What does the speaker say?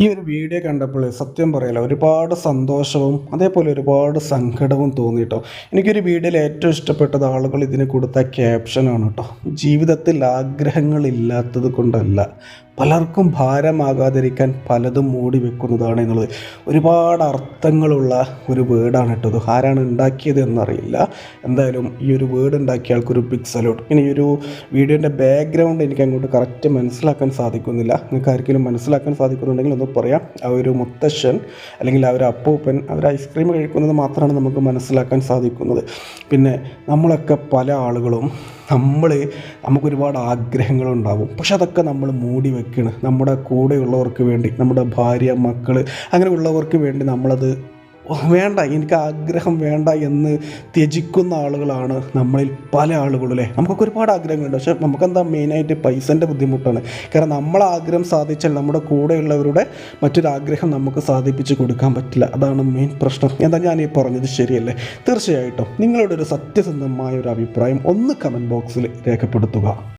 ഈ ഒരു വീഡിയോ കണ്ടപ്പോൾ സത്യം പറയല ഒരുപാട് സന്തോഷവും അതേപോലെ ഒരുപാട് സങ്കടവും തോന്നി കേട്ടോ എനിക്കൊരു വീഡിയോയിൽ ഏറ്റവും ഇഷ്ടപ്പെട്ടത് ആളുകൾ ഇതിന് കൊടുത്ത ക്യാപ്ഷനാണ് കേട്ടോ ജീവിതത്തിൽ ആഗ്രഹങ്ങളില്ലാത്തത് കൊണ്ടല്ല. പലർക്കും ഭാരമാകാതിരിക്കാൻ പലതും മൂടി വെക്കുന്നതാണ് എന്നുള്ളത്. ഒരുപാട് അർത്ഥങ്ങളുള്ള ഒരു വേർഡാണ് ഇട്ടത് ആരാണ് ഉണ്ടാക്കിയത് എന്നറിയില്ല. എന്തായാലും ഈ ഒരു വേർഡ് ഉണ്ടാക്കിയ ആൾക്കൊരു ബിഗ് സല്യൂട്ട് ഇനി ഈ ഒരു വീഡിയോന്റെ ബാക്ക്ഗ്രൗണ്ട് എനിക്ക് അങ്ങോട്ട് കറക്റ്റ് മനസ്സിലാക്കാൻ സാധിക്കുന്നില്ല. നിങ്ങൾക്ക് ആർക്കെങ്കിലും മനസ്സിലാക്കാൻ സാധിക്കുന്നുണ്ടെങ്കിൽ ഒന്ന് പറയാം. ആ ഒരു മുത്തശ്ശൻ അല്ലെങ്കിൽ ആ ഒരു അപ്പൂപ്പൻ അവർ ഐസ്ക്രീം കഴിക്കുന്നത് മാത്രമാണ് നമുക്ക് മനസ്സിലാക്കാൻ സാധിക്കുന്നത്. പിന്നെ നമ്മളൊക്കെ പല ആളുകളും നമ്മൾ നമുക്കൊരുപാട് ആഗ്രഹങ്ങളുണ്ടാവും. പക്ഷെ അതൊക്കെ നമ്മൾ മൂടി വെക്കണം. നമ്മുടെ കൂടെയുള്ളവർക്ക് വേണ്ടി നമ്മുടെ ഭാര്യ മക്കൾ അങ്ങനെയുള്ളവർക്ക് വേണ്ടി നമ്മളത് വേണ്ട എനിക്ക് ആഗ്രഹം വേണ്ട എന്ന് ത്യജിക്കുന്ന ആളുകളാണ് നമ്മളിൽ പല ആളുകളും അല്ലേ? നമുക്കൊക്കെ ഒരുപാട് ആഗ്രഹങ്ങളുണ്ട്. പക്ഷെ നമുക്കെന്താ മെയിനായിട്ട് പൈസന്റെ ബുദ്ധിമുട്ടാണ്. കാരണം നമ്മൾ ആഗ്രഹം സാധിച്ചാൽ നമ്മുടെ കൂടെയുള്ളവരുടെ മറ്റൊരാഗ്രഹം നമുക്ക് സാധിപ്പിച്ച് കൊടുക്കാൻ പറ്റില്ല. അതാണ് മെയിൻ പ്രശ്നം. എന്താ ഞാൻ ഈ പറഞ്ഞത് ശരിയല്ലേ? തീർച്ചയായിട്ടും നിങ്ങളുടെ ഒരു സത്യസന്ധമായ ഒരു അഭിപ്രായം ഒന്ന് കമന്റ് ബോക്സിൽ രേഖപ്പെടുത്തുക.